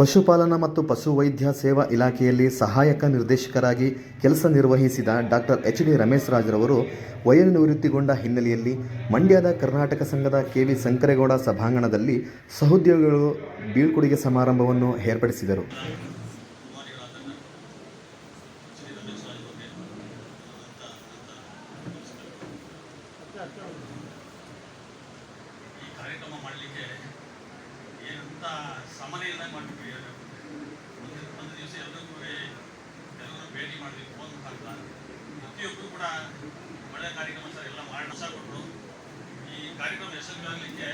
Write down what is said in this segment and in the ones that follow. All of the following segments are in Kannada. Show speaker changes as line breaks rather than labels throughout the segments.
ಪಶುಪಾಲನಾ ಮತ್ತು ಪಶುವೈದ್ಯ ಸೇವಾ ಇಲಾಖೆಯಲ್ಲಿ ಸಹಾಯಕ ನಿರ್ದೇಶಕರಾಗಿ ಕೆಲಸ ನಿರ್ವಹಿಸಿದ ಡಾಕ್ಟರ್ ಎಚ್ ಡಿ ರಮೇಶ್ ರಾಜ್ರವರು ವಯೋನಿವೃತ್ತಿಗೊಂಡ ಹಿನ್ನೆಲೆಯಲ್ಲಿ ಮಂಡ್ಯದ ಕರ್ನಾಟಕ ಸಂಘದ ಕೆ ವಿ ಶಂಕರೇಗೌಡ ಸಭಾಂಗಣದಲ್ಲಿ ಸಹೋದ್ಯೋಗಿಗಳು ಬೀಳ್ಕೊಡುಗೆ ಸಮಾರಂಭವನ್ನು ಏರ್ಪಡಿಸಿದರು.
ಏನಂತ ಸಮನೆ ಇಲ್ಲದಂಗೆ ಮಾಡಿಬಿಟ್ವಿ ಒಂದು ಒಂದು ದಿವಸ ಎಲ್ಲರಿಗೂ ಎಲ್ಲರೂ ಭೇಟಿ ಮಾಡಿದ್ವಿ ಫೋನ್ ಮುಖಾಂತರ. ಪ್ರತಿಯೊಬ್ಬರು ಕೂಡ ಒಳ್ಳೆಯ ಕಾರ್ಯಕ್ರಮ ಸರ್ ಎಲ್ಲ ಮಾಡೋಣ ಸಹ ಕೊಟ್ಟರು ಈ ಕಾರ್ಯಕ್ರಮ ಯಶಸ್ವಿ ಆಗಲಿಕ್ಕೆ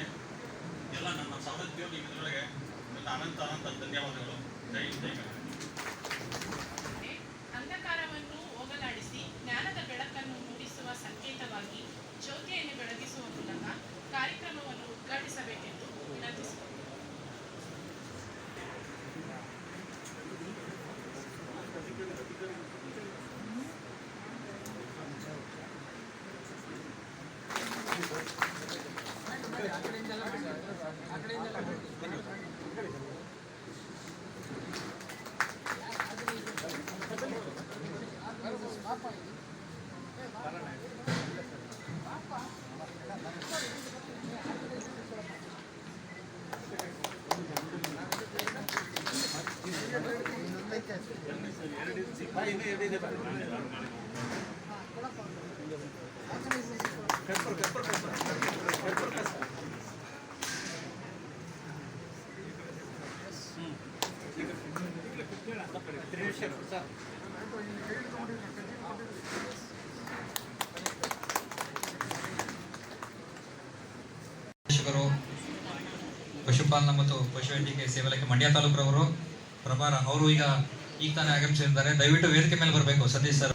ಎಲ್ಲ ನನ್ನ ಸಹೋದ್ಯೋಗಿ ಇದರೊಳಗೆ ಮತ್ತು ಅನಂತ ಅನಂತ ಧನ್ಯವಾದಗಳು. ಜೈ ಜೈ
ಹೋಗಲಾಡಿಸಿ, ಜ್ಞಾನದ ಬೆಳಕನ್ನು ಮೂಡಿಸುವ ಸಂಕೇತವಾಗಿ ಜ್ಯೋತಿಯನ್ನು ಬೆಳಗಿಸುವ ಮೂಲಕ ಕಾರ್ಯಕ್ರಮವನ್ನು ಉದ್ಘಾಟಿಸಬೇಕೆಂದು
ಪಶುಪಾಲನಾ ಮತ್ತು ಪಶುವೈದ್ಯಕೀಯ ಇಲಾಖೆ ಮಂಡ್ಯ ತಾಲೂಕರವರು ಪ್ರಭಾರ ಅವರು ಈಗ ಈಗ ತಾನೇ ಆಗಮಿಸಿದ್ದಾರೆ. ದಯವಿಟ್ಟು ವೇದಿಕೆ ಮೇಲೆ ಬರಬೇಕು, ಸತೀಶ್ ಸರ್.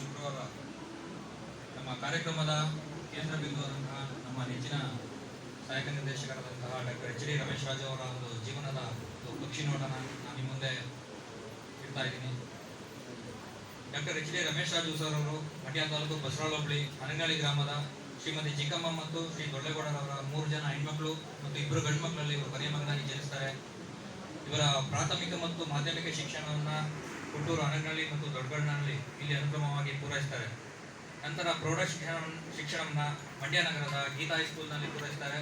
ಶುಕ್ರವಾರ ನಮ್ಮ ಕಾರ್ಯಕ್ರಮದ ಕೇಂದ್ರ ಬಿಂದುವಾದಂತಹ ನಮ್ಮ ನೆಚ್ಚಿನ ಸಹಾಯಕ ನಿರ್ದೇಶಕರಾದಂತಹ doctor H D Ramesh Raju ಅವರ ಒಂದು ಜೀವನದ ಪಕ್ಷಿ ನೋಟನ ನಾನು ನಿಮ್ಮ ಮುಂದೆ ಇಡ್ತಾ ಇದ್ದೀನಿ. Doctor H D Ramesh Raju sir ಅವರು ಮಂಡ್ಯ ತಾಲೂಕು ಬಸರಾಳ ಹೋಬಳಿ, ಅನಗಾಳಿ ಗ್ರಾಮದ ಶ್ರೀಮತಿ ಚಿಕ್ಕಮ್ಮ ಮತ್ತು ಶ್ರೀ ದೊಡ್ಡೇಗೌಡರವರ ಮೂರು ಜನ ಹೆಣ್ಮಕ್ಳು ಮತ್ತು ಇಬ್ಬರು ಗಂಡು ಮಕ್ಕಳಲ್ಲಿ ಇವರು ಕೊನೆಯ ಮಗನಾಗಿ ಜನಿಸ್ತಾರೆ. ಇವರ ಪ್ರಾಥಮಿಕ ಮತ್ತು ಮಾಧ್ಯಮಿಕ ಶಿಕ್ಷಣವನ್ನು ಹುಟ್ಟೂರು ಅನಗನಹಳ್ಳಿ ಮತ್ತು ದೊಡ್ಡಗಣ್ಣಹಳ್ಳಿ ಇಲ್ಲಿ ಅನುಕ್ರಮವಾಗಿ ಪೂರೈಸ್ತಾರೆ. ನಂತರ ಪ್ರೌಢ ಶಿಕ್ಷಣ, ಶಿಕ್ಷಣವನ್ನು ಮಂಡ್ಯ ನಗರದ ಗೀತಾ ಹೈಸ್ಕೂಲ್ನಲ್ಲಿ ಪೂರೈಸ್ತಾರೆ.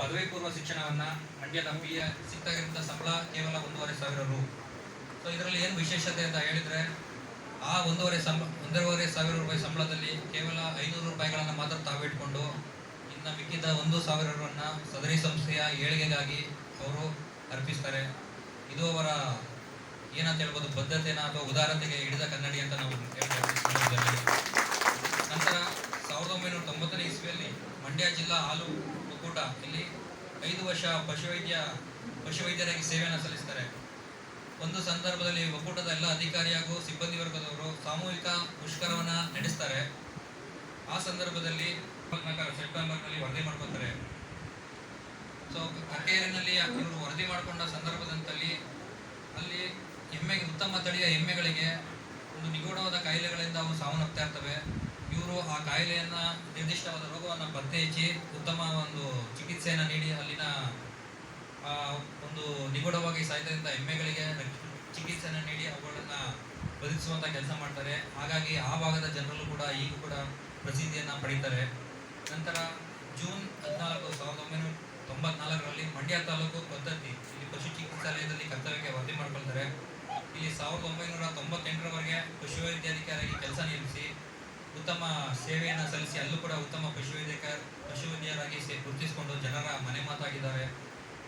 ಪದವಿ ಪೂರ್ವ ಶಿಕ್ಷಣವನ್ನು ಮಂಡ್ಯದ ಪಿ ಎ ಸಿಕ್ತಕ್ಕಿಂತ ಸಂಬಳ ಕೇವಲ ಒಂದೂವರೆ ಸಾವಿರ ರು. ಸೊ ಇದರಲ್ಲಿ ಏನು ವಿಶೇಷತೆ ಅಂತ ಹೇಳಿದರೆ, ಆ ಒಂದೂವರೆ ಸಂಬಳ ಒಂದೂವರೆ ಸಾವಿರ ರೂಪಾಯಿ ಸಂಬಳದಲ್ಲಿ ಕೇವಲ ಐನೂರು ರೂಪಾಯಿಗಳನ್ನು ಮಾತ್ರ ತಾವಿಟ್ಕೊಂಡು ಇನ್ನು ಮಿಕ್ಕಿದ್ದ ಒಂದು ಸಾವಿರ ರುವನ್ನ ಸದರಿ ಸಂಸ್ಥೆಯ ಏಳಿಗೆಗಾಗಿ ಅವರು ಅರ್ಪಿಸ್ತಾರೆ. ಇದು ಅವರ ಏನಂತ ಹೇಳ್ಬೋದು, ಬದ್ಧತೆನ ಅಥವಾ ಉದಾರತೆಗೆ ಹಿಡಿದ ಕನ್ನಡಿ ಅಂತ ನಾವು ನಂತರ ಸಾವಿರದ ಒಂಬೈನೂರ ತೊಂಬತ್ತನೇ ಇಸ್ವಿಯಲ್ಲಿ ಮಂಡ್ಯ ಜಿಲ್ಲಾ ಹಾಲು ಒಕ್ಕೂಟ ಇಲ್ಲಿ ಐದು ವರ್ಷ ಪಶುವೈದ್ಯ, ಪಶುವೈದ್ಯರಾಗಿ ಸೇವೆಯನ್ನು ಸಲ್ಲಿಸ್ತಾರೆ. ಒಂದು ಸಂದರ್ಭದಲ್ಲಿ ಒಕ್ಕೂಟದ ಎಲ್ಲ ಅಧಿಕಾರಿ ಹಾಗೂ ಸಿಬ್ಬಂದಿ ವರ್ಗದವರು ಸಾಮೂಹಿಕ ಮುಷ್ಕರವನ್ನು ನಡೆಸ್ತಾರೆ. ಆ ಸಂದರ್ಭದಲ್ಲಿ ಸೆಪ್ಟೆಂಬರ್ನಲ್ಲಿ ವರದಿ ಮಾಡ್ಕೊತಾರೆ. ಸೊ ಕಕ್ಕೇರಿನಲ್ಲಿ ಇವರು ವರದಿ ಮಾಡಿಕೊಂಡ ಸಂದರ್ಭದಂತಲ್ಲಿ ಅಲ್ಲಿ ಎಮ್ಮೆಗೆ ಉತ್ತಮ ತಳಿಯ ಎಮ್ಮೆಗಳಿಗೆ ಒಂದು ನಿಗೂಢವಾದ ಕಾಯಿಲೆಗಳಿಂದ ಅವು ಸಾವನ್ನಪ್ತಾ ಇರ್ತವೆ. ಇವರು ಆ ಕಾಯಿಲೆಯನ್ನು, ನಿರ್ದಿಷ್ಟವಾದ ರೋಗವನ್ನು ಪತ್ತೆ ಹಚ್ಚಿ ಉತ್ತಮ ಒಂದು ಚಿಕಿತ್ಸೆಯನ್ನು ನೀಡಿ ಅಲ್ಲಿನ ಒಂದು ನಿಗೂಢವಾಗಿ ಸಾಯ್ತದಿಂದ ಎಮ್ಮೆಗಳಿಗೆ ಚಿಕಿತ್ಸೆಯನ್ನು ನೀಡಿ ಅವುಗಳನ್ನು ಬದುಕಿಸುವಂಥ ಕೆಲಸ ಮಾಡ್ತಾರೆ. ಹಾಗಾಗಿ ಆ ಭಾಗದ ಜನರಲ್ಲೂ ಕೂಡ ಈಗ ಕೂಡ ಪ್ರಸಿದ್ಧಿಯನ್ನು ಪಡೀತಾರೆ. ನಂತರ ಜೂನ್ ಹದಿನಾಲ್ಕು ಸಾವಿರದ ಒಂಬೈನೂರ ತೊಂಬತ್ನಾಲ್ಕರಲ್ಲಿ ಮಂಡ್ಯ ತಾಲೂಕು ಪದ್ಧತಿ ಇಲ್ಲಿ ಪಶು ಚಿಕಿತ್ಸಾಲಯದಲ್ಲಿ ಕರ್ತವ್ಯಕ್ಕೆ ವರದಿ ಮಾಡ್ಕೊಳ್ತಾರೆ. ಇಲ್ಲಿ ಸಾವಿರದ ಒಂಬೈನೂರ ತೊಂಬತ್ತೆಂಟರವರೆಗೆ ಪಶುವೈದ್ಯಾಧಿಕಾರಿಯಾಗಿ ಕೆಲಸ ನಿರ್ಮಿಸಿ ಉತ್ತಮ ಸೇವೆಯನ್ನು ಸಲ್ಲಿಸಿ ಅಲ್ಲೂ ಕೂಡ ಉತ್ತಮ ಪಶುವೈದ್ಯಕ, ಪಶುವೈದ್ಯರಾಗಿ ಸೇ, ಗುರುತಿಸಿಕೊಂಡು ಜನರ ಮನೆ ಮಾತಾಗಿದ್ದಾರೆ.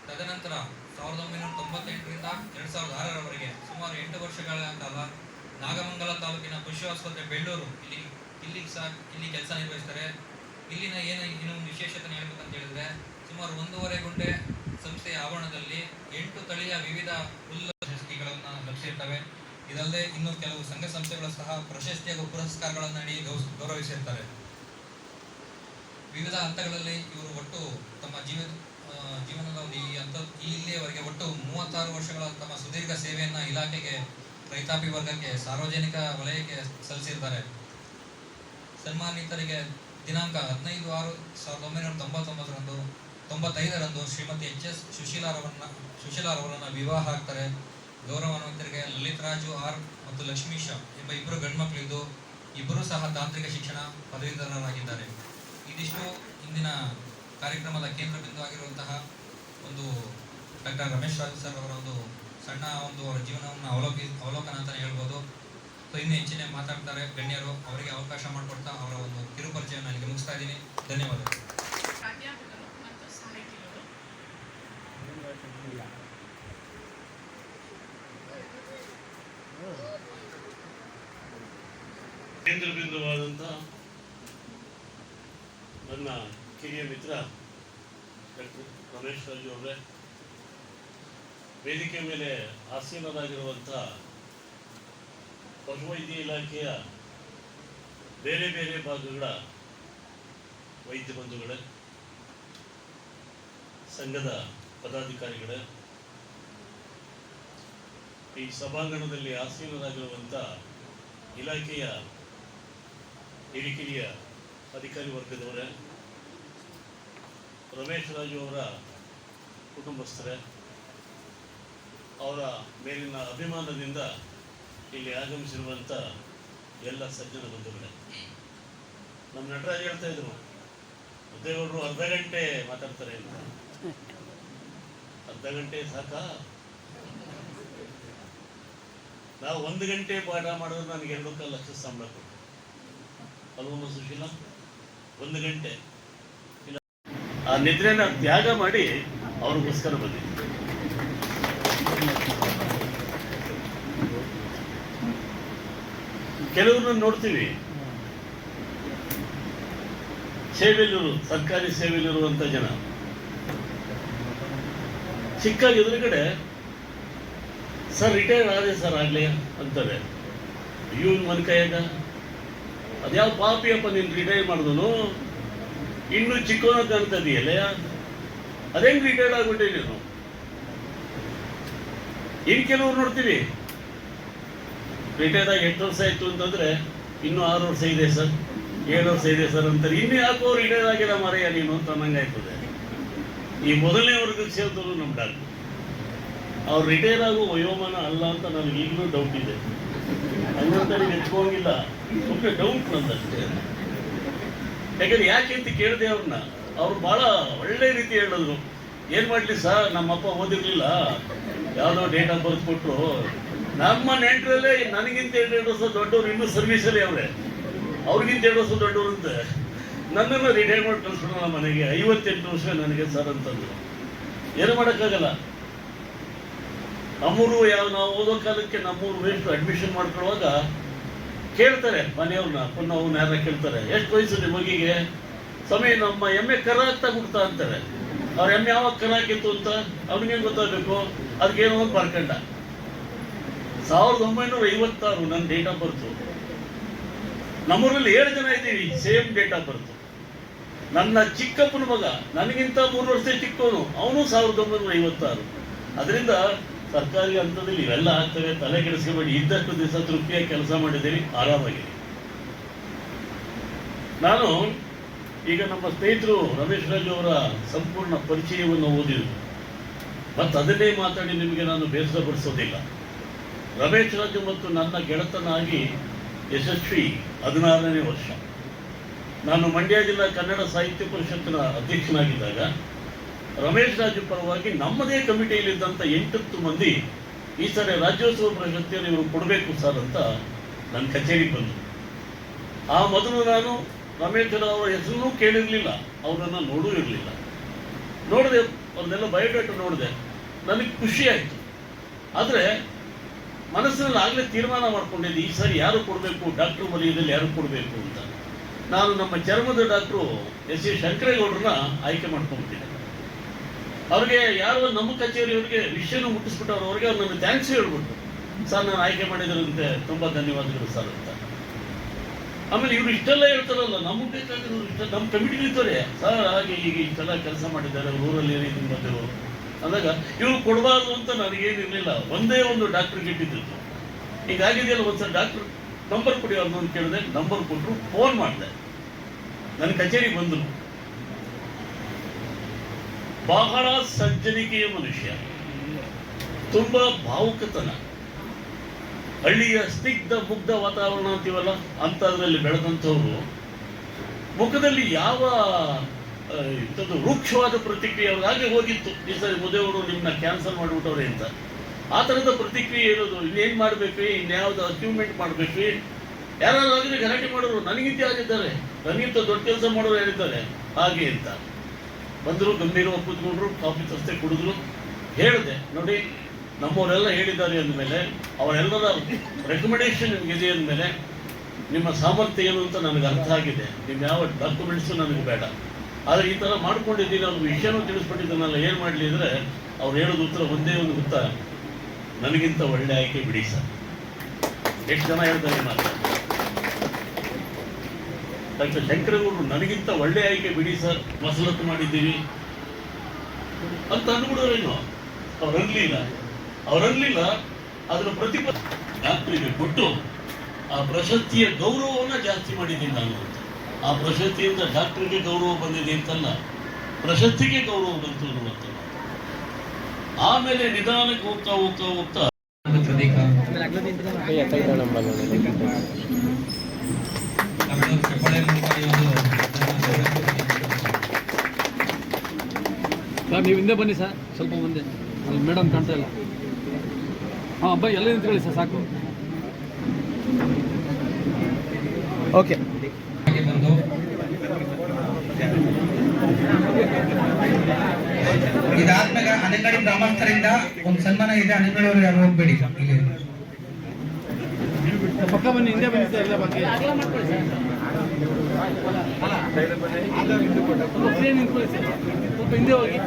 ತದನಂತರ ಸಾವಿರದ ಒಂಬೈನೂರ ತೊಂಬತ್ತೆಂಟರಿಂದ ಎರಡು ಸಾವಿರದ ಆರರವರೆಗೆ ಸುಮಾರು ಎಂಟು ವರ್ಷಗಳ ಕಾಲ ನಾಗಮಂಗಲ ತಾಲೂಕಿನ ಪಶು ಆಸ್ಪತ್ರೆ ಬೆಳ್ಳೂರು ಇಲ್ಲಿ ಇಲ್ಲಿ ಸಹ ಇಲ್ಲಿ ಕೆಲಸ ನಿರ್ವಹಿಸ್ತಾರೆ. ಇಲ್ಲಿನ ಏನು ಇನ್ನೊಂದು ವಿಶೇಷತೆ ಹೇಳ್ಬೇಕಂತ ಹೇಳಿದ್ರೆ ಸುಮಾರು ಒಂದೂವರೆ ಗುಂಟೆ ಸಂಸ್ಥೆಯ ಆವರಣದಲ್ಲಿ ಎಂಟು ತಳಿಯ ವಿವಿಧ ಹುಲ್ಲು ಪ್ರಶಸ್ತಿಗಳನ್ನು ಲಭಿಸಿರ್ತವೆ ಇದಲ್ಲದೆ ಇನ್ನು ಕೆಲವು ಸಂಘ ಸಂಸ್ಥೆಗಳು ಸಹ ಪ್ರಶಸ್ತಿ ಹಾಗೂ ಪುರಸ್ಕಾರಗಳನ್ನು ನೀಡಿ ಗೌರವಿಸಿರ್ತಾರೆ ವಿವಿಧ ಹಂತಗಳಲ್ಲಿ ಇವರು ಒಟ್ಟು ತಮ್ಮ ಜೀವ ಜೀವನದ ಒಂದು ಈ ಹಂತ ಇಲ್ಲಿಯವರೆಗೆ ಒಟ್ಟು ಮೂವತ್ತಾರು ವರ್ಷಗಳ ತಮ್ಮ ಸುದೀರ್ಘ ಸೇವೆಯನ್ನು ಇಲಾಖೆಗೆ, ರೈತಾಪಿ ವರ್ಗಕ್ಕೆ, ಸಾರ್ವಜನಿಕ ವಲಯಕ್ಕೆ ಸಲ್ಲಿಸಿರ್ತಾರೆ. ಸನ್ಮಾನಿತರಿಗೆ ದಿನಾಂಕ ಹದಿನೈದು ಆರು ಸಾವಿರದ ಒಂಬೈನೂರ ತೊಂಬತ್ತೊಂಬತ್ತರಂದು, ತೊಂಬತ್ತೈದರಂದು ಶ್ರೀಮತಿ ಎಚ್ ಎಸ್ ಸುಶೀಲಾರವರನ್ನ ಸುಶೀಲಾರವರನ್ನು ವಿವಾಹ ಆಗ್ತಾರೆ. ಗೌರವಾನ್ವಿತರಿಗೆ ಲಲಿತ್ ರಾಜು, ಆರ್ ಮತ್ತು ಶಾ ಎಂಬ ಇಬ್ಬರು ಗಂಡ್ಮಕ್ಳಿದ್ದು, ಇಬ್ಬರೂ ಸಹ ತಾಂತ್ರಿಕ ಶಿಕ್ಷಣ ಪದವೀಧರರಾಗಿದ್ದಾರೆ. ಇದಿಷ್ಟು ಇಂದಿನ ಕಾರ್ಯಕ್ರಮದ ಕೇಂದ್ರ ಬಿಂದು ಆಗಿರುವಂತಹ ಒಂದು ಡಾಕ್ಟರ್ ರಮೇಶ್ ರಾಜು ಸರ್ ಅವರ ಒಂದು ಸಣ್ಣ ಒಂದು ಅವರ ಜೀವನವನ್ನು ಅವಲೋಕಿ, ಅವಲೋಕನ ಅಂತಲೇ ಹೇಳ್ಬೋದು. ಸೊ, ಇನ್ನು ಹೆಚ್ಚಿನ ಮಾತಾಡ್ತಾರೆ ಗಣ್ಯರು, ಅವರಿಗೆ ಅವಕಾಶ ಮಾಡಿಕೊಡ್ತಾ ಅವರ ಒಂದು ಕಿರುಪರಿಚಯವನ್ನು ಅಲ್ಲಿಗೆ ಮುಗಿಸ್ತಾ ಇದ್ದೀನಿ. ಧನ್ಯವಾದಗಳು.
ಕೇಂದ್ರ ಬಿಂದುವಾದಂಥ ನನ್ನ ಕಿರಿಯ ಮಿತ್ರ ಡಾಕ್ಟರ್ ರಮೇಶ್ ರಾಜು ಅವರೇ, ವೇದಿಕೆ ಮೇಲೆ ಆಸೀನರಾಗಿರುವಂಥ ಪಶುವೈದ್ಯ ಇಲಾಖೆಯ ಬೇರೆ ಬೇರೆ ಭಾಗಗಳ ವೈದ್ಯ ಬಂಧುಗಳೇ, ಸಂಘದ ಪದಾಧಿಕಾರಿಗಳೇ ಈ ಸಭಾಂಗಣದಲ್ಲಿ ಆಸೀನರಾಗಿರುವಂಥ ಇಲಾಖೆಯ ಹಿರಿಕಿರಿಯ ಅಧಿಕಾರಿ ವರ್ಗದವರೇ ರಮೇಶ್ ರಾಜು ಅವರ ಕುಟುಂಬಸ್ಥರೇ ಅವರ ಮೇಲಿನ ಅಭಿಮಾನದಿಂದ ಇಲ್ಲಿ ಆಗಮಿಸಿರುವಂಥ ಎಲ್ಲ ಸಜ್ಜನ ಬಂಧುಗಳೇ. ನಮ್ಮ ನಟರಾಜ್ ಹೇಳ್ತಾ ಇದ್ರು ಮುದ್ದೇಗೌಡರು ಅರ್ಧ ಗಂಟೆ ಮಾತಾಡ್ತಾರೆ ಅಂತ. ಅರ್ಧ ಗಂಟೆ ಸಾಕಾ? ನಾವು ಒಂದು ಗಂಟೆ ಪಾಠ ಮಾಡಿದ್ರೆ ನನಗೆ ಎರಡು ಲಕ್ಷ ಸಂಬಳ ಕೊಟ್ಟು ಸುಶೀಲ? ಒಂದು ಗಂಟೆ. ಆ ನಿದ್ರೆನ ತ್ಯಾಗ ಮಾಡಿ ಅವ್ರಿಗೋಸ್ಕರ ಬಂದಿದ್ದೆ ಕೆಲವ್ರನ್ನ ನೋಡ್ತೀವಿ. ಸೇವೆಯಲ್ಲಿರು, ಸರ್ಕಾರಿ ಸೇವೆಯಲ್ಲಿರುವಂತ ಜನ. ಚಿಕ್ಕ ಎದುರುಗಡೆ ಸರ್ ರಿಟೈರ್ ಆದೆ ಸರ್ ಆಗಲಿ ಅಂತಾರೆ. ಇವನ್ ಮನ್ ಕೈಯಾಗ ಅದ್ಯಾವ ಪಾಪಿಯಪ್ಪ ನೀನು ರಿಟೈರ್ ಮಾಡಿದನು? ಇನ್ನು ಚಿಕ್ಕವನ ಕಾಣ್ತದೆಯಲ್ಲ ಅದೇಂಗ್ ರಿಟೈರ್ಡ್ ಆಗ್ಬಿಟ್ಟೆ ನೀನು? ಇನ್ ಕೆಲವ್ರು ನೋಡ್ತೀವಿ ರಿಟೈರ್ಡ್ ಆಗಿ ಎಷ್ಟು ವರ್ಷ ಆಯ್ತು ಅಂತಂದ್ರೆ ಇನ್ನು ಆರು ವರ್ಷ ಇದೆ ಸರ್ ಏಳು ವರ್ಷ ಇದೆ ಸರ್ ಅಂತಾರೆ. ಇನ್ನು ಯಾಕೋ ರಿಟೈರ್ ಆಗಿಲ್ಲ ಮರೆಯ ನೀನು ಅಂತ ಅನ್ನಂಗಾಯ್ತದೆ ಈ ಮೊದಲನೇ ವರ್ಗಕ್ಕೆ ಸೇರಿದವರು ನಮ್ಮ ಡಾಕ್ಟರ್. ಅವ್ರು ರಿಟೈರ್ ಆಗೋ ವಯೋಮಾನ ಅಲ್ಲ ಅಂತ ನನಗೆ ಈಗಲೂ ಡೌಟ್ ಇದೆ. ಹಂಗಂತ ಎತ್ಕೋಂಗಿಲ್ಲ ಸುಮ್ಮನೆ ಡೌಟ್ ನಂದಷ್ಟೇ. ಯಾಕಂದ್ರೆ ಯಾಕೆ ಅಂತ ಕೇಳಿದೆ ಅವ್ರನ್ನ ಅವ್ರು ಬಹಳ ಒಳ್ಳೆ ರೀತಿ ಹೇಳಿದ್ರು. ಏನು ಮಾಡ್ಲಿ ಸರ್ ನಮ್ಮಪ್ಪ ಓದಿರಲಿಲ್ಲ. ಯಾವುದೋ ಡೇಟ್ ಆಫ್ ಬರ್ತ್ ಕೊಟ್ರು ನಮ್ಮ ನೆಂಟರಲ್ಲೇ ನನಗಿಂತ ಎರಡು ವರ್ಷ ದೊಡ್ಡವ್ರು ಇನ್ನೂ ಸರ್ವಿಸಲ್ಲಿ ಅವರೇ. ಅವ್ರಿಗಿಂತ ಎರಡು ವರ್ಷ ದೊಡ್ಡವ್ರು ಅಂತ. ನನ್ನನ್ನು ರಿಟೈರ್ ಮಾಡಿ ಕಳಿಸ್ಬಿಡೋಣ ಮನೆಗೆ. ಐವತ್ತೆಂಟು ವರ್ಷ ನನಗೆ ಸರ್ ಅಂತಂದ್ರು. ಏನು ಮಾಡೋಕ್ಕಾಗಲ್ಲ. ನಮ್ಮೂರು ಯಾವ ನಾವು ಓದೋ ಕಾಲಕ್ಕೆ ನಮ್ಮೂರು ವೇಸ್ಟ್ ಅಡ್ಮಿಷನ್ ಮಾಡ್ಕೊಳ್ಳುವಾಗ ಕೇಳ್ತಾರೆ ಮನೆಯವ್ರನ್ನ, ಪುನಃ ಅವ್ನ ಯಾರ ಕೇಳ್ತಾರೆ. ಎಷ್ಟು ವಯಸ್ಸು ನಿಮ್ಮ ಮಗಿಗೆ? ಸಮಯ ನಮ್ಮ ಎಮ್ಮೆ ಕರ ಆಗ್ತಾ ಅಂತಾರೆ. ಅವ್ರ ಎಮ್ಮೆ ಯಾವಾಗ ಕರ ಅಂತ ಅವ್ನಿಗೆ ಗೊತ್ತಾಗಬೇಕು? ಅದಕ್ಕೇನೋ ಒಂದು ಬರ್ಕಂಡ ಸಾವಿರದ ಒಂಬೈನೂರ ಐವತ್ತಾರು ನನ್ನ ಡೇಟ್ ಆಫ್ ಬರ್ತು ನಮ್ಮೂರಲ್ಲಿ ಏಳು ಜನ ಇದ್ದೀವಿ ಸೇಮ್ ಡೇಟ್ ಆಫ್ ಬರ್ತು ನನ್ನ ಚಿಕ್ಕಪ್ಪನ ಮಗ, ನನಗಿಂತ ಮೂರು ವರ್ಷ ಚಿಕ್ಕವನು, ಅವನು ಸಾವಿರದ ಒಂಬೈನೂರ ಐವತ್ತಾರು ಅದರಿಂದ ಸರ್ಕಾರಿ ಹಂತದಲ್ಲಿ ಇವೆಲ್ಲ ಆಗ್ತವೆ, ತಲೆ ಕೆಡಿಸ್ಕೋಬೇಡಿ. ಇದ್ದಷ್ಟು ದಿವಸ ತೃಪ್ತಿಯಾಗಿ ಕೆಲಸ ಮಾಡಿದ್ದೀರಿ, ಆರಾಮಾಗಿರಿ. ನಾನು ಈಗ ನಮ್ಮ ಸ್ನೇಹಿತರು ರಮೇಶ್ ರಾಜು ಅವರ ಸಂಪೂರ್ಣ ಪರಿಚಯವನ್ನು ಓದಿದ್ರು ಮತ್ತು ಅದನ್ನೇ ಮಾತಾಡಿ ನಿಮಗೆ ನಾನು ಬೇಸರಪಡಿಸೋದಿಲ್ಲ. ರಮೇಶ್ ರಾಜು ಮತ್ತು ನನ್ನ ಗೆಳತನಾಗಿ ಯಶಸ್ವಿ ಹದಿನಾರನೇ ವರ್ಷ. ನಾನು ಮಂಡ್ಯ ಜಿಲ್ಲಾ ಕನ್ನಡ ಸಾಹಿತ್ಯ ಪರಿಷತ್ತಿನ ಅಧ್ಯಕ್ಷನಾಗಿದ್ದಾಗ ರಮೇಶ್ ರಾಜು ಪರವಾಗಿ ನಮ್ಮದೇ ಕಮಿಟಿಯಲ್ಲಿದ್ದಂಥ ಎಂಟತ್ತು ಮಂದಿ ಈ ಸರಿ ರಾಜ್ಯೋತ್ಸವ ಪ್ರಶಸ್ತಿಯನ್ನು ಇವರು ಕೊಡಬೇಕು ಸರ್ ಅಂತ ನನ್ನ ಕಚೇರಿಗೆ ಬಂದರು. ಆ ಮೊದಲು ನಾನು ರಮೇಶ್ ಅವರ ಹೆಸರನ್ನೂ ಕೇಳಿರಲಿಲ್ಲ, ಅವರನ್ನು ನೋಡೂ ಇರಲಿಲ್ಲ. ನೋಡಿದೆ, ಅವ್ರನ್ನೆಲ್ಲ ಬಯೋಡಾಟ ನೋಡಿದೆ. ನನಗೆ ಖುಷಿ ಆಯಿತು. ಆದರೆ ಮನಸ್ಸಿನಲ್ಲಿ ಆಗಲೇ ತೀರ್ಮಾನ ಮಾಡ್ಕೊಂಡಿದ್ದೆ, ಈ ಸಾರಿ ಯಾರು ಕೊಡಬೇಕು, ಡಾಕ್ಟ್ರು ವಲಯದಲ್ಲಿ ಯಾರು ಕೊಡಬೇಕು ಅಂತ. ನಾನು ನಮ್ಮ ಚರ್ಮದ ಡಾಕ್ಟ್ರು ಎಸ್ ಎ ಶಂಕರೇಗೌಡರನ್ನ ಆಯ್ಕೆ ಮಾಡ್ಕೊಂಡ್ಬಿಟ್ಟಿದ್ದೆ. ಅವ್ರಿಗೆ ಯಾರೋ ನಮ್ಮ ಕಚೇರಿ ಅವ್ರಿಗೆ ವಿಷಯನೂ ಮುಟ್ಟಿಸ್ಬಿಟ್ಟವ್ರು, ಅವ್ರಿಗೆ ಅವ್ರು ನನ್ನ ಥ್ಯಾಂಕ್ಸ್ ಹೇಳ್ಬಿಟ್ಟು ಸರ್, ನಾನು ಆಯ್ಕೆ ಮಾಡಿದ್ರಂತೆ, ತುಂಬ ಧನ್ಯವಾದಗಳು ಸರ್ ಅಂತ. ಆಮೇಲೆ ಇವ್ರು ಇಷ್ಟೆಲ್ಲ ಹೇಳ್ತಾರಲ್ಲ, ನಮಗೆ ಬೇಕಾಗಿರೋರು ಇಷ್ಟ ನಮ್ಮ ಸರ್, ಹಾಗೆ ಈಗ ಇಷ್ಟೆಲ್ಲ ಕೆಲಸ ಮಾಡಿದ್ದಾರೆ ಊರಲ್ಲಿ ಏನಿದೆ ಬಂದರು ಅಂದಾಗ ಇವ್ರು ಕೊಡಬಾರ್ದು ಅಂತ ನನಗೇನಿರಲಿಲ್ಲ ಒಂದೇ ಒಂದು ಡಾಕ್ಟರ್ಗೆ ಈಗ ಆಗಿದೆಯಲ್ಲ ಒಂದ್ಸಲ ಡಾಕ್ಟರ್ ನಂಬರ್ ಕೊಡಿ ಅವ್ರನ್ನ ಕೇಳಿದೆ ನಂಬರ್ ಕೊಟ್ಟರು ಫೋನ್ ಮಾಡಿದೆ. ನನ್ನ ಕಚೇರಿಗೆ ಬಂದರು. ಬಹಳ ಸಜ್ಜನಿಕೆಯ ಮನುಷ್ಯ. ತುಂಬಾ ಭಾವುಕತನ. ಹಳ್ಳಿಯ ಸ್ನಿಗ್ಧ ಮುಗ್ಧ ವಾತಾವರಣ ಅಂತೀವಲ್ಲ ಅಂಥದ್ರಲ್ಲಿ ಬೆಳೆದಂಥವ್ರು, ಮುಖದಲ್ಲಿ ಯಾವ ಇಂಥದ್ದು ರೂಕ್ಷವಾದ ಪ್ರತಿಕ್ರಿಯೆ ಹಾಗೆ ಹೋಗಿತ್ತು. ಈ ಸರಿ ಮುದೇವರು ನಿಮ್ಮನ್ನ ಕ್ಯಾನ್ಸಲ್ ಮಾಡಿಬಿಟ್ಟವ್ರೆ ಅಂತ. ಆ ಥರದ ಪ್ರತಿಕ್ರಿಯೆ ಇರೋದು ಇನ್ನೇನು ಮಾಡಬೇಕು, ಇನ್ಯಾವುದು ಅಚೀವ್ಮೆಂಟ್ ಮಾಡಬೇಕು? ಯಾರಾದ್ರೂ ಆಗಿದ್ರೆ ಗಲಾಟೆ ಮಾಡೋರು, ನನಗಿಂತ ಆಗಿದ್ದಾರೆ ನನಗಿಂತ ದೊಡ್ಡ ಕೆಲಸ ಮಾಡೋರು ಯಾರಿದ್ದಾರೆ? ಹಾಗೆ ಅಂತ. ಬಂದರು, ಗಂಭೀರ ಕೂತ್ಕೊಂಡ್ರು ಕಾಫಿ ತಸ್ತೆ ಕುಡಿದ್ರು. ಹೇಳಿದೆ, ನೋಡಿ, ನಮ್ಮವರೆಲ್ಲ ಹೇಳಿದ್ದಾರೆ ಅಂದಮೇಲೆ, ಅವರೆಲ್ಲರ ರೆಕಮೆಂಡೇಶನ್ ನಿಮಗಿದೆ ಅಂದಮೇಲೆ, ನಿಮ್ಮ ಸಾಮರ್ಥ್ಯ ಏನು ಅಂತ ನನಗೆ ಅರ್ಥ ಆಗಿದೆ. ನಿಮ್ಮ ಯಾವ ಡಾಕ್ಯುಮೆಂಟ್ಸು ನನಗೆ ಬೇಡ. ಆದರೆ ಈ ಥರ ಮಾಡ್ಕೊಂಡಿದ್ದೀನಿ ಅವ್ರ ವಿಷಯನೂ ತಿಳಿಸ್ಬಿಟ್ಟಿದ್ದನ್ನೆಲ್ಲ ಏನು ಮಾಡಲಿ ಅಂದರೆ, ಅವ್ರು ಹೇಳೋದು ಉತ್ತರ ಒಂದೇ ಒಂದು ಉತ್ತರ. ನನಗಿಂತ ಒಳ್ಳೆ ಆಯ್ಕೆ ಬಿಡಿ ಸರ್. ಎಷ್ಟು ಜನ ಹೇಳ್ತಾರೆ ಮಾತಾಡ್ತಾರೆ ಮಾತು? ಡಾಕ್ಟರ್ ಶಂಕರಗೌಡರು ನನಗಿಂತ ಒಳ್ಳೆ ಆಯ್ಕೆ ಬಿಡಿ ಸರ್ ಮಸಲತ್ತು ಮಾಡಿದ್ದೀವಿ. ಅಂತ ಅಂದ್ಬಿಡೋರೇನು? ಅವ್ರು ಅನ್ಲಿಲ್ಲ ಅವ್ರು ಅನ್ಲಿಲ್ಲ ಅದರ ಪ್ರತಿಫಲ ಡಾಕ್ಟ್ರಿಗೆ ಕೊಟ್ಟು ಆ ಪ್ರಶಸ್ತಿಯ ಗೌರವವನ್ನ ಜಾಸ್ತಿ ಮಾಡಿದ್ದೀನಿ ನಾನು ಆ ಪ್ರಶಸ್ತಿಯಿಂದ ಡಾಕ್ಟ್ರಿಗೆ ಗೌರವ ಬಂದಿದೆ ಅಂತಲ್ಲ ಪ್ರಶಸ್ತಿಗೆ ಗೌರವ ಬಂತು ಅನ್ನುವಂಥ ಆಮೇಲೆ ನಿಧಾನಕ್ಕೆ ಹೋಗ್ತಾ ಹೋಗ್ತಾ ಹೋಗ್ತಾ
ಸರ್ ನೀವು ಹಿಂದೆ ಬನ್ನಿ ಸರ್ ಸ್ವಲ್ಪ ಮುಂದೆ. ಅಲ್ಲಿ ಮೇಡಮ್ ಕಾಣ್ತಾ ಇಲ್ಲ. ಹಾಂ ಬೈ ಎಲ್ಲ ನಿಂತ್ಕೊಳ್ಳಿ ಸರ್ ಸಾಕು.
ಓಕೆ.
ಬಂದು
ಇದಾದ್ಮೇಲೆ ಅನೆಗಡಿ ಗ್ರಾಮಸ್ಥರಿಂದ ಒಂದು ಸನ್ಮಾನ ಇದೆ ಅನೆಗಳವರು ಯಾರು ಹೋಗ್ಬೇಡಿ
ಪಕ್ಕ ಬನ್ನಿ ಹಿಂದೆ ಬನ್ನಿ ಸರ್ ಸರ್ ಹಿಂದೆ ಹೋಗಿ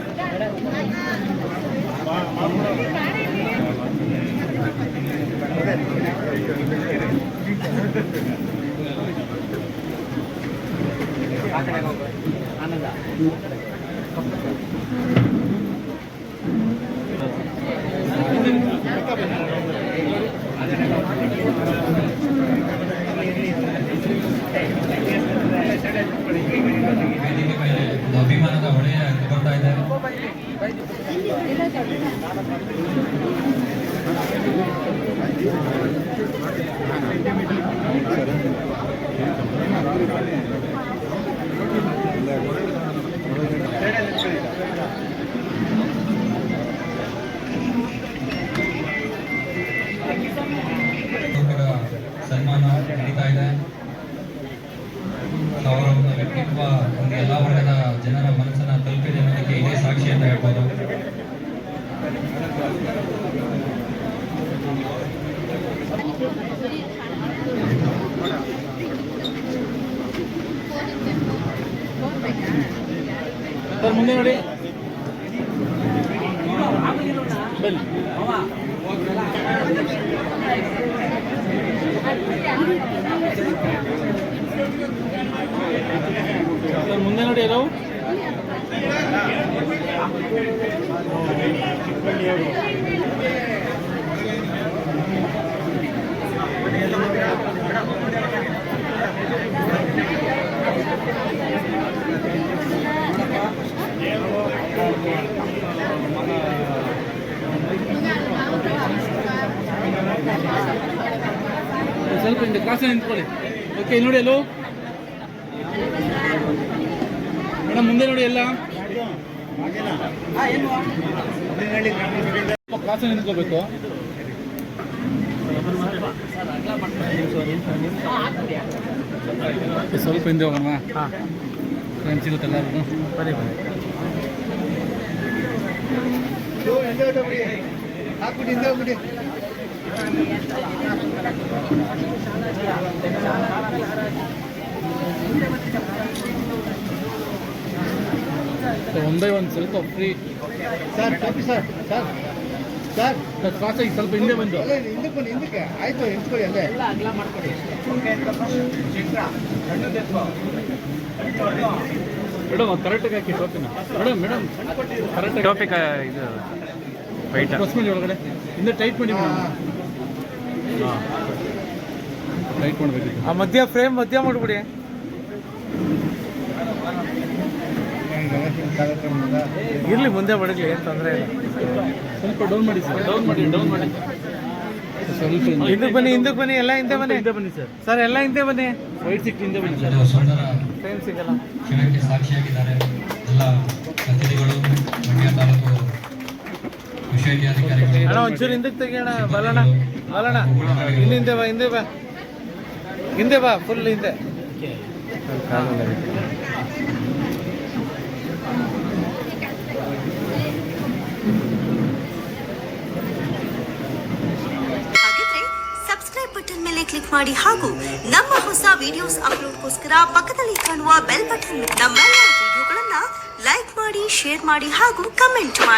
ವೇದಿಕೆ ಮೇಲೆ ಒಂದು ಅಭಿಮಾನದ ಹೊಳೆಯ ಬರ್ತಾ ಇದೆ ಅವರ ಸನ್ಮಾನ ನಡೀತಾ ಇದೆ ಅವರ ಒಂದು ವ್ಯಕ್ತಿತ್ವ ಒಂದು ಎಲ್ಲ ವರ್ಗದ ಜನರ ಮನಸ್ಸನ್ನ ತಲುಪಿದೆ ಅನ್ನೋದಕ್ಕೆ ಇದೇ ಸಾಕ್ಷಿ ಅಂತ ಹೇಳ್ಬೋದು
ಸರ್ ಮುಂದೆ ನೋಡಿ. ಮುಂದೆ ನೋಡಿ ಎಲ್ಲವು. ಸ್ವಲ್ಪ ಹಿಂದೆ ಕ್ಲಾಸ್ ನಿಂತ್ಕೊಳ್ಳಿ. ಓಕೆ ನೋಡಿ ಎಲ್ಲೋ. ಮೇಡಮ್ ಮುಂದೆ ನೋಡಿ ಎಲ್ಲ. ಕ್ಲಾಸ್ ನಿಂತ್ಕೋಬೇಕು. ಸ್ವಲ್ಪ ಹಿಂದೆ ಹೋಗೋಣ. ಫ್ರೆಂಡ್ಸ್ ಎಲ್ಲರಿಗೂ ಬರೀ ಬರೀ ಸೊ ಒಂದೇ ಒಂದು ಸ್ವಲ್ಪ free sir copy sir sir ಕ್ರಾಸಾಗಿ ಸ್ವಲ್ಪ ಹಿಂದೆ ಬಂದು. ಮೇಡಮ್ ಕರೆಕ್ಟಾಗಿ ಹಾಕಿ ಟೋಪಿನ ಮೇಡಮ್ ಮೇಡಮ್. ಕರೆಕ್ಟಾಗಿ
ಟಾಪಿಕ್ ಇದು ವೈಟ್
ಪ್ರೆಸ್ ಮಾಡಿ ಒಳಗಡೆ ಹಿಂದೆ ಟೈಟ್ ಮಾಡಿ ಟೈಟ್ ಮಾಡಬೇಕು
ಆ ಮಧ್ಯ ಫ್ರೇಮ್ ಮಧ್ಯ ಮಾಡ್ಬಿಡಿ. ಇರ್ಲಿ ಮುಂದೆ ಬಡಗ್ಲಿ ಏನು ತೊಂದರೆ ಇಲ್ಲ.
ಸ್ವಲ್ಪ ಡೌನ್ ಮಾಡಿ ಸರ್ ಡೌನ್ ಮಾಡಿ ಡೌನ್ ಮಾಡಿ. ಸ್ವಲ್ಪ ಹಿಂದೆ.
ಹಿಂದಕ್ಕೆ ಬನ್ನಿ ಹಿಂದಕ್ಕೆ ಬನ್ನಿ ಎಲ್ಲ ಹಿಂದೆ ಬನ್ನಿ.
ಹಿಂದೆ ಬನ್ನಿ ಸರ್
ಸರ್ ಎಲ್ಲ ಹಿಂದೆ ಬನ್ನಿ.
ವೈಟ್ ಸಿಕ್ಟ್ ಹಿಂದೆ ಬನ್ನಿ ಸರ್
ಇದು
ಫ್ರೇಮ್ ಸಿಗಲ್ಲ
ಸಾಕ್ಷಿಯಾಗಿದ್ದಾರೆ ಎಲ್ಲ ಅತಿಥಿಗಳು ಮಂಡ್ಯ ತಾಲೂಕು ವಿಶ್ವವಿದ್ಯಾಧಿಕಾರಿಗಳು
ಅಣ್ಣ ಒಂಚೂರು ಹಿಂದಕ್ಕೆ ತೆಗಿಯೋಣ ಬಲಣ ಬಲಣ ಹಿಂದೆ ಹಿಂದೆ ಬಾ ಹಿಂದೆ ಬಾ. ಹಿಂದೆ ಬಾ ಫುಲ್ ಹಿಂದೆ.
ಬಟನ್ ಮೇಲೆ ಕ್ಲಿಕ್ ಮಾಡಿ ಹಾಗೂ ನಮ್ಮ ಹೊಸ ವಿಡಿಯೋಸ್ ಅಪ್ಲೋಡ್ಗೋಸ್ಕರ ಪಕ್ಕದಲ್ಲಿ ಕಾಣುವ ಬೆಲ್ ಬಟನ್ ನಮ್ಮೆಲ್ಲ ವಿಡಿಯೋಗಳನ್ನ ಲೈಕ್ ಮಾಡಿ ಶೇರ್ ಮಾಡಿ ಹಾಗೂ ಕಮೆಂಟ್ ಮಾಡಿ.